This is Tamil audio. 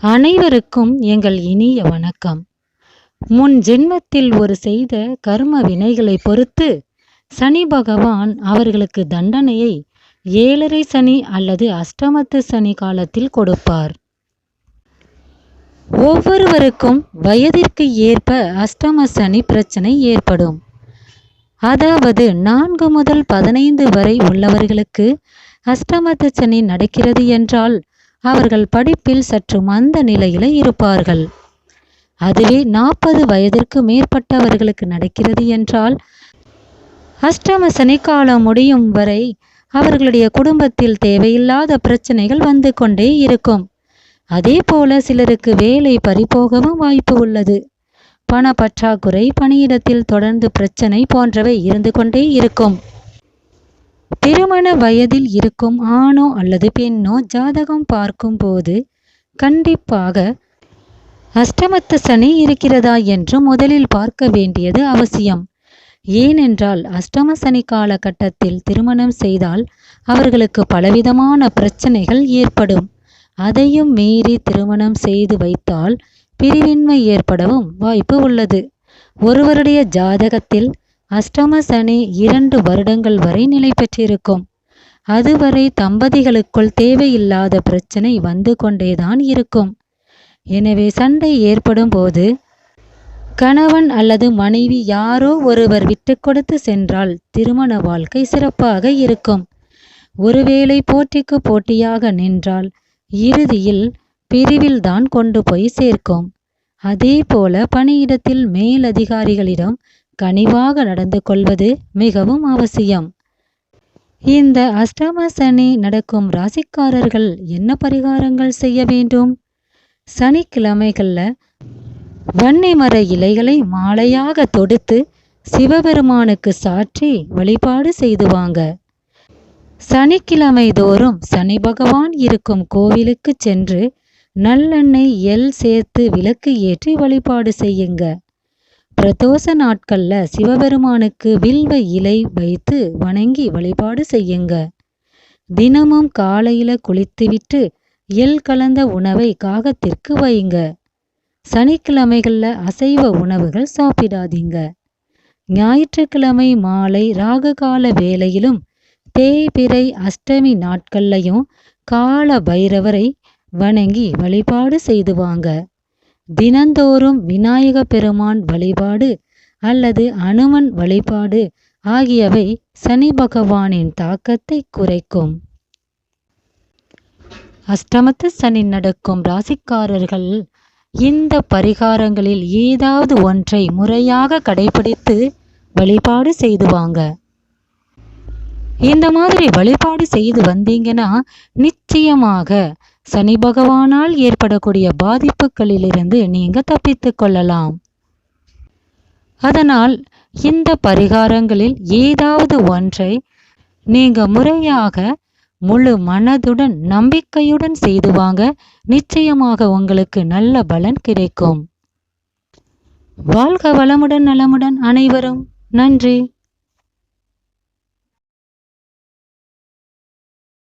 அனைவருக்கும் எங்கள் இனிய வணக்கம். முன் ஜென்மத்தில் ஒரு செய்த கர்ம வினைகளை பொறுத்து சனி பகவான் அவர்களுக்கு தண்டனையை ஏழரை சனி அல்லது அஷ்டமத்து சனி காலத்தில் கொடுப்பார். ஒவ்வொருவருக்கும் வயதிற்கு ஏற்ப அஷ்டம சனி பிரச்சனை ஏற்படும். அதாவது நான்கு முதல் பதினைந்து வரை உள்ளவர்களுக்கு அஷ்டமத்து சனி நடக்கிறது என்றால் அவர்கள் படிப்பில் சற்று மந்த நிலையில இருப்பார்கள். அதுவே நாற்பது வயதிற்கு மேற்பட்டவர்களுக்கு நடக்கிறது என்றால் அஷ்டம சனிக்காலம் முடியும் வரை அவர்களுடைய குடும்பத்தில் தேவையில்லாத பிரச்சனைகள் வந்து கொண்டே இருக்கும். அதே போல சிலருக்கு வேலை பறிபோகவும் வாய்ப்பு உள்ளது. பண பற்றாக்குறை பணியிடத்தில் தொடர்ந்து பிரச்சனை போன்றவை இருந்து கொண்டே இருக்கும். திருமண வயதில் இருக்கும் ஆணோ அல்லது பெண்ணோ ஜாதகம் பார்க்கும்போது கண்டிப்பாக அஷ்டமத்து சனி இருக்கிறதா என்று முதலில் பார்க்க வேண்டியது அவசியம். ஏனென்றால் அஷ்டம சனி காலகட்டத்தில் திருமணம் செய்தால் அவர்களுக்கு பலவிதமான பிரச்சனைகள் ஏற்படும். அதையும் மீறி திருமணம் செய்து வைத்தால் பிரிவின்மை ஏற்படவும் வாய்ப்பு உள்ளது. ஒருவருடைய ஜாதகத்தில் அஷ்டம சனி இரண்டு வருடங்கள் வரை நிலை பெற்றிருக்கும். அதுவரை தம்பதிகளுக்குள் தேவையில்லாத பிரச்சனை வந்து கொண்டேதான் இருக்கும். எனவே சண்டை ஏற்படும் போது கணவன் அல்லது மனைவி யாரோ ஒருவர் விட்டு கொடுத்து சென்றால் திருமண வாழ்க்கை சிறப்பாக இருக்கும். ஒருவேளை போட்டிக்கு போட்டியாக நின்றால் இறுதியில் பிரிவில்தான் கொண்டு போய் சேர்க்கும். அதே போல பணியிடத்தில் மேலதிகாரிகளிடம் கனிவாக நடந்து கொள்வது மிகவும் அவசியம். இந்த அஷ்டம சனி நடக்கும் ராசிக்காரர்கள் என்ன பரிகாரங்கள் செய்ய வேண்டும்? சனிக்கிழமைகளில் வன்னி மர இலைகளை மாலையாக தொடுத்து சிவபெருமானுக்கு சாற்றி வழிபாடு செய்துவாங்க சனிக்கிழமை தோறும் சனி பகவான் இருக்கும் கோவிலுக்கு சென்று நல்லெண்ணெய் எல் சேர்த்து விளக்கு ஏற்றி வழிபாடு செய்யுங்க. பிரதோஷ நாட்களில் சிவபெருமானுக்கு வில்வ இலை வைத்து வணங்கி வழிபாடு செய்யுங்க. தினமும் காலையில் குளித்துவிட்டு எள் கலந்த உணவை காகத்திற்கு வைங்க. சனிக்கிழமைகளில் அசைவ உணவுகள் சாப்பிடாதீங்க. ஞாயிற்றுக்கிழமை மாலை ராககால வேளையிலும் தேய்பிறை அஷ்டமி நாட்கள்லையும் கால பைரவரை வணங்கி வழிபாடு செய்துவாங்க தினந்தோறும் விநாயக பெருமான் வழிபாடு அல்லது அனுமன் வழிபாடு ஆகியவை சனி பகவானின் தாக்கத்தை குறைக்கும். அஷ்டமத்து சனி நடக்கும் ராசிக்காரர்கள் இந்த பரிகாரங்களில் ஏதாவது ஒன்றை முறையாக கடைபிடித்து வழிபாடு செய்துவாங்க இந்த மாதிரி வழிபாடு செய்து வந்தீங்கன்னா நிச்சயமாக சனி பகவானால் ஏற்படக்கூடிய பாதிப்புகளிலிருந்து நீங்கள் தப்பித்து கொள்ளலாம். அதனால் இந்த பரிகாரங்களில் ஏதாவது ஒன்றை நீங்க முறையாக முழு மனதுடன் நம்பிக்கையுடன் செய்து வாங்க நிச்சயமாக உங்களுக்கு நல்ல பலன் கிடைக்கும். வாழ்க வளமுடன் நலமுடன் அனைவரும். நன்றி.